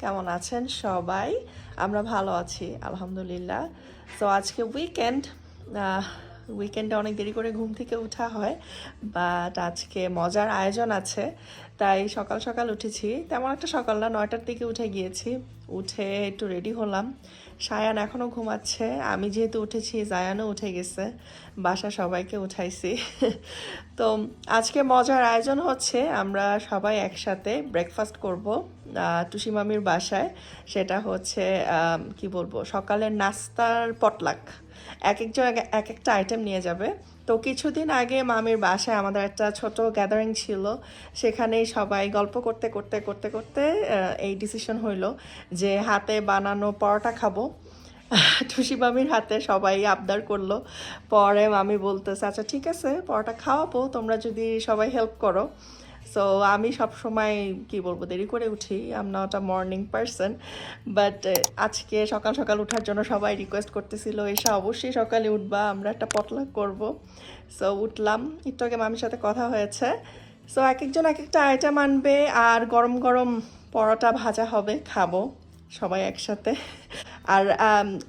কেমন আছেন সবাই? আমরা ভালো আছি, আলহামদুলিল্লাহ। তো আজকে উইকেন্ড উইকেন্ডে অনেক দেরি করে ঘুম থেকে উঠা হয় বাট আজকে মজার আয়োজন আছে। তাই সকাল সকাল উঠেছি। তেমন একটা সকাল না, নয়টার দিকে উঠে গিয়েছি। উঠে একটু রেডি হলাম। সায়ান এখনও ঘুমাচ্ছে। আমি যেহেতু উঠেছি, জায়ানও উঠে গেছে। বাসা সবাইকে উঠাইছি। তো আজকে মজার আয়োজন হচ্ছে, আমরা সবাই একসাথে ব্রেকফাস্ট করব টুসি মামির বাসায়। সেটা হচ্ছে কি বলব, সকালের নাস্তার পটলাক এক একজন এক- এক একটা আইটেম নিয়ে যাবে। তো কিছুদিন আগে মামির বাসায় আমাদের একটা ছোট গ্যাদারিং ছিল। সেখানেই সবাই গল্প করতে করতে করতে করতে এই ডিসিশন হইল যে হাতে বানানো পরোটা খাব। টুসি মামির হাতে সবাই আবদার করল। পরে মামি বলতেছে আচ্ছা ঠিক আছে, পরোটা খাওয়াবো। তোমরা যদি সবাই হেল্প করো। সো আমি সব সময় কি বলব, দেরি করে উঠি। I'm not a morning person but আজকে সকাল সকাল ওঠার জন্য সবাই রিকোয়েস্ট করতেছিল, এসে, অবশ্যই সকালে উঠবা, আমরা একটা পটলাক করব। সো উঠলাম। একটু আগে মামির সাথে কথা হয়েছে। সো এক একজন এক একটা আইটেম আনবে, আর গরম গরম পরোটা ভাজা হবে, খাব সবাই একসাথে। আর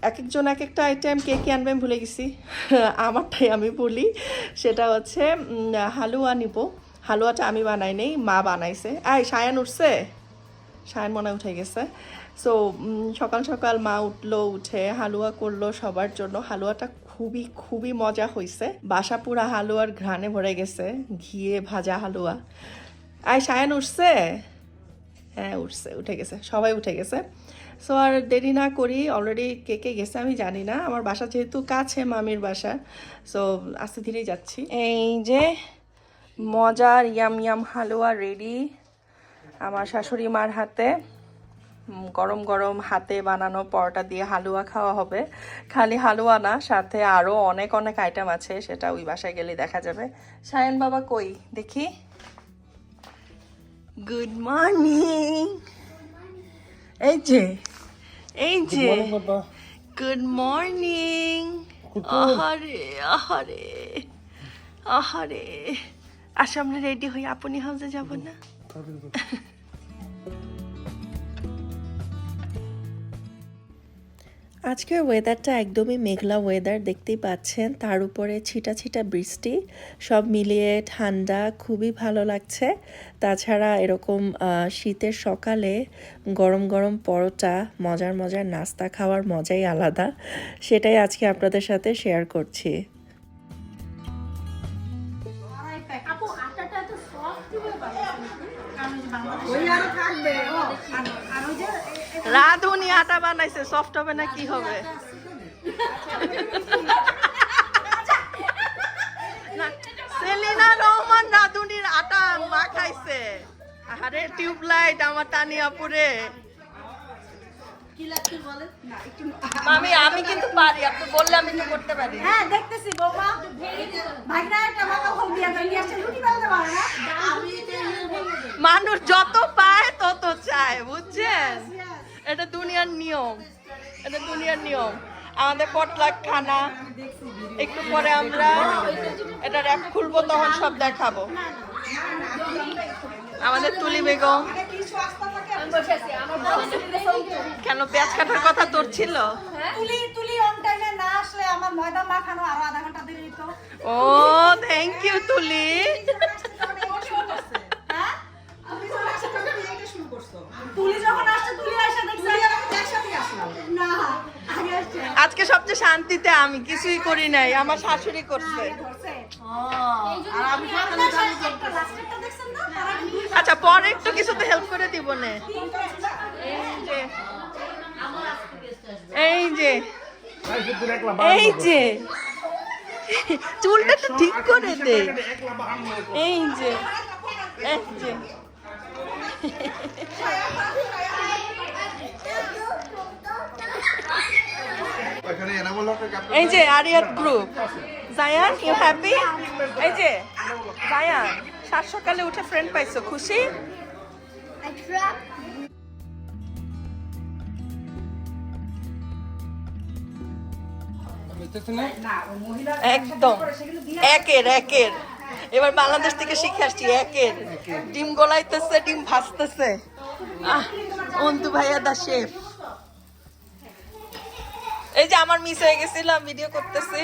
এক একজন এক একটা আইটেম কে কে আনবে আমি ভুলে গেছি। আমারটাই আমি বলি। সেটা হচ্ছে হালুয়া নিব। হালুয়াটা আমি বানাই নেই, মা বানাইছে। আই সায়ান উঠছে? সায়ান মনে উঠে গেছে। সো সকাল সকাল মা উঠল, উঠে হালুয়া করল সবার জন্য। হালুয়াটা খুবই খুবই মজা হয়েছে বাসা পুরা হালুয়ার ঘ্রাণে ভরে গেছে, ঘিয়ে ভাজা হালুয়া। আই সায়ান উঠছে? হ্যাঁ উঠছে, উঠে গেছে। সবাই উঠে গেছে। সো আর দেরি না করি অলরেডি কে কে গেছে আমি জানি না। আমার বাসা যেহেতু কাছে মামির বাসা সো আস্তে ধীরেই যাচ্ছি। এই যে মজার ইয়াম ইয়াম হালুয়া রেডি আমার শাশুড়ি মার হাতে। গরম গরম হাতে বানানো পরোটা দিয়ে হালুয়া খাওয়া হবে। খালি হালুয়া না সাথে আরও অনেক অনেক আইটেম আছে সেটা ওই বাসায় গেলে দেখা যাবে। সায়ন বাবা কই? দেখি। গুড মর্নিং এই যে এই যে। গুড মর্নিং আহারে আহারে আহারে। আসো আমরা রেডি হই। আপনি হাউসে যাব না? আজকের ওয়েদারটা একদমই মেঘলা ওয়েদার দেখতেই পাচ্ছেন। তার উপরে ছিটা ছিটা বৃষ্টি, সব মিলিয়ে ঠান্ডা, খুবই ভালো লাগছে। তাছাড়া এরকম শীতের সকালে গরম গরম পরোটা, মজার মজার নাস্তা খাওয়ার মজাই আলাদা। সেটাই আজকে আপনাদের সাথে শেয়ার করছি। রাধুনি আটা বানাইছে সফট হবে না কি হবে? সেলিনা রহমান রাধুনির আটা মাখাইছে আরে টিউবলাইট আমার না একটু আমি আমি কিন্তু পারি আপনি বললে আমি তো করতে পারি। হ্যাঁ দেখতেছি বৌমা। ভাগনা একটা মাথা ফল দিয়া নিয়ে আসছে রুটি বানাতে পারে না? মানুষ যত পায় তত চায় বুঝছেন? এটা দুনিয়ার নিয়ম। এটা দুনিয়ার নিয়ম। আমাদের পটলাক খানা একটু পরে আমরা এটা র্যাপ খুলবো তখন সব দেখাবো। আমাদের তুলি বেগম। কেন পেঁয়াজ কাটার কথা তোর ছিল? তুলি তুলি অন টাইমে না আসলে আমার ময়দা মাখানো আরও আধা ঘণ্টা দেরি হতো ও থ্যাংক ইউ তুলি। হ্যাঁ? তুলি যখন আসছে তুলি আসে দেখছি একসাথে আসলাম না আগে আসছে আজকে সবচেয়ে শান্তিতে আমি কিছুই করি নাই, আমার শাশুড়ি করছে। আচ্ছা পরে একটু কিছুতে হেল্প করে দিব নে। এই যে এই যে, চুলটা তো ঠিক করে দে। এই যে এই যে। এই যে আরিয়াত গ্রুপ জায়ান ইউ হ্যাপি এই যে জায়ান সাত সকালে উঠে ফ্রেন্ড পাইছো খুশি? একদম একের একের। এবার বাংলাদেশ থেকে শিখে আসছি একের। ডিম গলাইতেছে ডিম ভাজতেছে। আহ অন্তু ভাইয়া দা শেফ। এই যে আমার মিস হয়ে গেছিল, আমি ভিডিও করতেছি।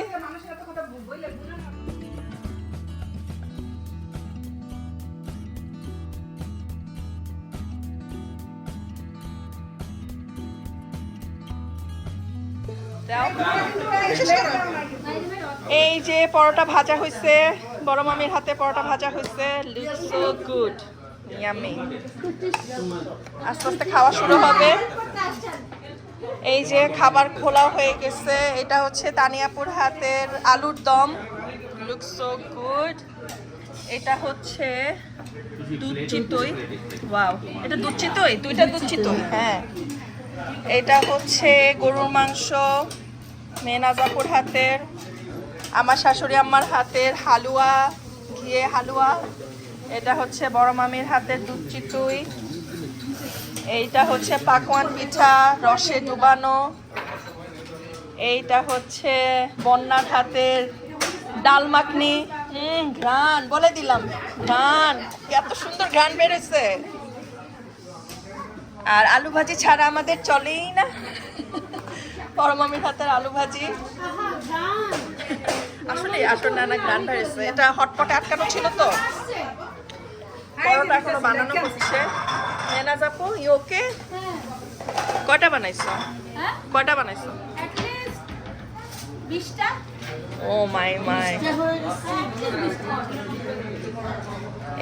এই যে পরোটা ভাজা হয়েছে বড় মামির হাতে পরোটা ভাজা হয়েছে লুক সো গুড ইয়ামি আস্তে আস্তে খাওয়া শুরু হবে। এই যে খাবার খোলা হয়ে গেছে এটা হচ্ছে তানিয়াপুর হাতের আলুর দম। লুক সো গুড এটা হচ্ছে দুধ চিতই ওয়াও এটা দুধ চিতই দুইটা দুধ চিতই হ্যাঁ। এটা হচ্ছে গরুর মাংস মেনাজাপুর হাতের আমার শাশুড়ি আম্মার হাতের হালুয়া ঘিয়ে হালুয়া। এটা হচ্ছে বড় মামির হাতের দুধ চিতুই এইটা হচ্ছে পাকওয়ান পিঠা, রসে ডুবানো। এইটা হচ্ছে বন্যার হাতের ডাল মাখনি। হুম, ঘ্রাণ, বলে দিলাম, ঘ্রাণ। এত সুন্দর ঘ্রাণ বেরোচ্ছে আর আলু ভাজি ছাড়া আমাদের চলেই না। বড় মামির হাতের আলু ভাজি। আসলে আসল নানা গ্রান বেড়েছে। এটা হটপটে আটকানো ছিল তো। পরোটা এখনও বানানো হচ্ছে। মেনা যাব ই ওকে? কয়টা বানাইছো? হ্যাঁ? কয়টা বানাইছো? ও মাই মাই।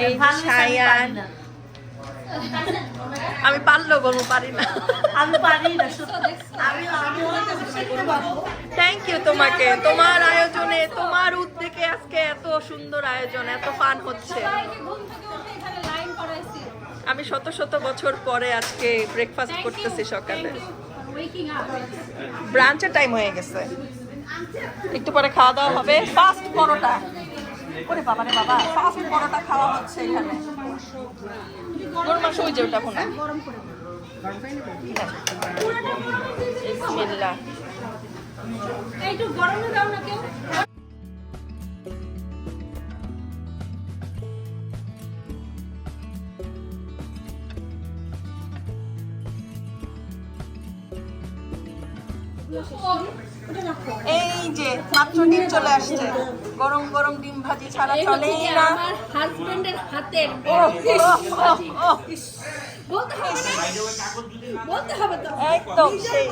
এই সায়ান। আমি পারলেও বলব পারি না। আমি পারি না আমি আমি থ্যাংক ইউ তোমাকে। তোমার আয়োজনে তোমার উদ্যোগে আজকে এত সুন্দর আয়োজন এত ফান হচ্ছে ঘুম থেকে উঠে এখানে লাইন করাইছি আমি শত শত বছর পরে আজকে ব্রেকফাস্ট করতেছি সকালে। ব্রাঞ্চের টাইম হয়ে গেছে। একটু পরে খাওয়া দাওয়া হবে। ফাস্ট পরোটা। ওরে বাবা রে বাবা ফাস্ট পরোটা খাওয়া হচ্ছে এখানে। গরুর মাংস ওই যে ওটা ভুনা বিসমিল্লাহ। একটু গরমে দাও না কেউ? যে ডিম চলে আসছে। গরম গরম ডিম ভাজি ছাড়া চলেই না। আমার হাজবেন্ডের হাতের ও, ও, ও, ও, বলতে হবে বলতে হবে তো। একদম সেই।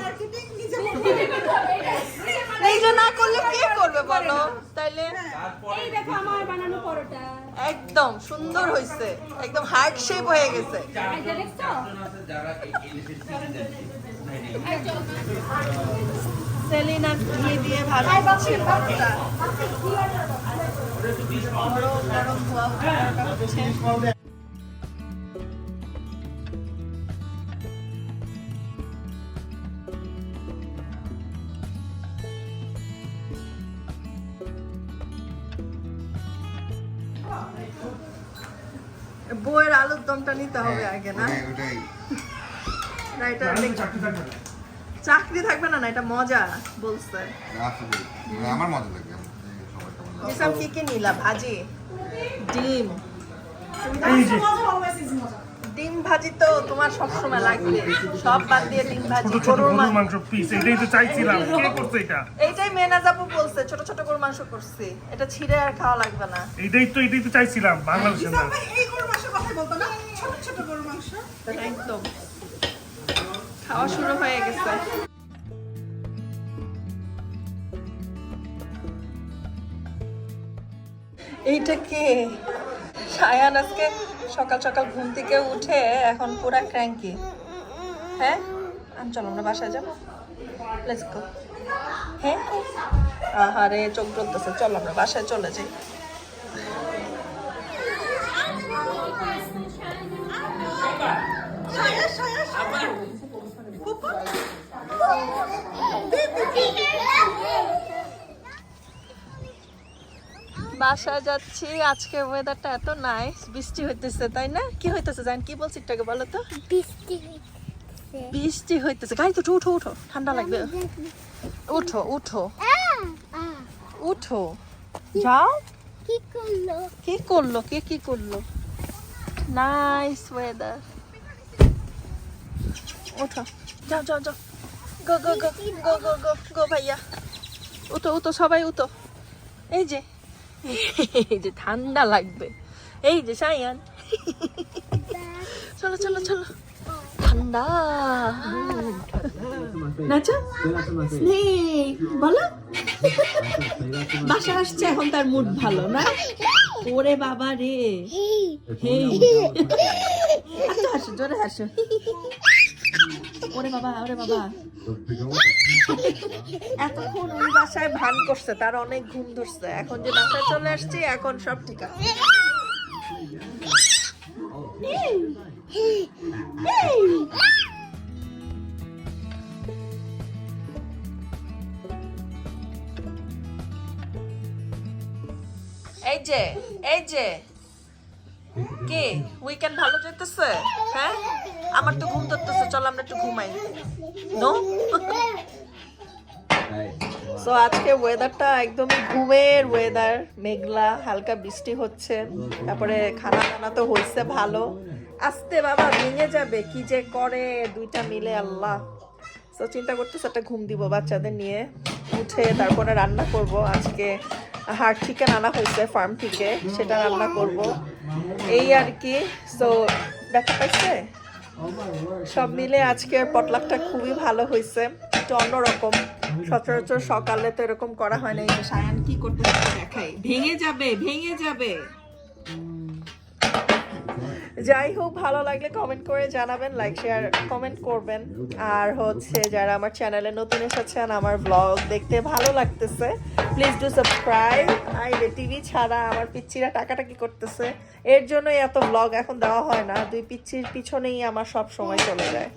নিজে না করলে কে করবে বলো তাইলে এই দেখো আমার বানানো পরোটা একদম সুন্দর হয়েছে একদম হার্ট শেপ হয়ে গেছে সেলিনা ঘি দিয়ে হচ্ছে পরোটা গরম হচ্ছে বইয়ের আলুর দমটা নিতে হবে আগে না? এটা চাকরি থাকবে না। না এটা মজা বলছে। মানে আমার মজা লাগে আমি সবার কেমন লাগে। নিসাম কি কি নিলা? ভাজি ডিম। ডিম ভাজি তো তোমার সবসময় লাগবে। সব বাদ দিয়ে ডিম ভাজি ছোট ছোট গরুর গরুর মাংস। মাংস পিস এটাই তো চাইছিলাম। কে করছে এটা? এইটাই মেনাজাপু বলছে ছোট ছোট গরুর মাংস করছি। এটা ছিঁড়ে আর খাওয়া লাগবে না। এইটাই তো এটাই তো চাইছিলাম বাংলাদেশের না? একদম। খাওয়া শুরু হয়ে গেছে। এইটা কে? সায়ান আজকে সকাল সকাল ঘুম থেকে উঠে এখন পুরা ক্র্যাঙ্কি হ্যাঁ চলো আমরা বাসায় যাব লেটস গো হ্যাঁ আহারে চোখ জ্বলতেছে চলো আমরা বাসায় চলে যাই বাসায় যাচ্ছি। আজকে ওয়েদারটা এত নাইস বৃষ্টি হইতেছে তাই না? কি হইতেছে জান? কি বলছি একটু বলো তো? বৃষ্টি বৃষ্টি হইতেছে। গাড়ি তো উঠো উঠো ঠান্ডা লাগবে। উঠো উঠো। উঠো। যাও। কি করল? কি করল? কে কি করল? নাইস ওয়েদার ওঠো যাও যাও যাও। গো গো গো গো গো গো গো ভাইয়া। উঠো উঠো সবাই উঠো। এই যে। এই যে ঠান্ডা লাগবে এই যে সায়ান চলো চলো চলো ঠান্ডা নাচো স্নেক বলো বাসা আসছে এখন তার মুড ভালো না ওরে বাবা রে হেই হাসো জোরে হাসো ওরে বাবা ওরে বাবা। এতক্ষণ ওই বাসায় ভান করছে, তার অনেক ঘুম ধরছে। এখন যে বাসায় চলে আসছে, এখন সব ঠিক আছে। এই যে এই যে। কি? উইকেন্ড ভালো যেতেছে হ্যাঁ? আমার তো ঘুম ধরতেছে, চল আমরা একটু ঘুমাই। নো সো আজকে ওয়েদারটা একদমই ঘুমের ওয়েদার মেঘলা, হালকা বৃষ্টি হচ্ছে। তারপরে খানা টানা তো হয়েছে ভালো। আস্তে বাবা, ভেঙে যাবে। কি যে করে দুইটা মিলে আল্লাহ। সো চিন্তা করতেছে, একটা ঘুম দিব বাচ্চাদের নিয়ে। উঠে তারপরে রান্না করব। আজকে হার্ড চিকেন আনা হয়েছে ফার্ম থেকে। সেটা রান্না করব। এই আর কি। সো দেখা পাইছে? সব মিলে আজকের পটলাকটা খুবই ভালো হয়েছে। একটু অন্যরকম। সচরাচর সকালে তো এরকম করা হয় না। এই যে সায়ান কি করতে দেখাই। ভেঙে যাবে ভেঙে যাবে। যাই হোক ভালো লাগলে কমেন্ট করে জানাবেন লাইক শেয়ার কমেন্ট করবেন। আর হচ্ছে যারা আমার চ্যানেলে নতুন এসেছেন, আমার ব্লগ দেখতে ভালো লাগতেছে প্লিজ ডু সাবস্ক্রাইব আই টিভি ছাড়া আমার পিচ্চিরা টাকাটাকি করতেছে। এর জন্যই এত ব্লগ এখন দেওয়া হয় না। দুই পিচ্চির পিছনেই আমার সব সময় চলে যায়।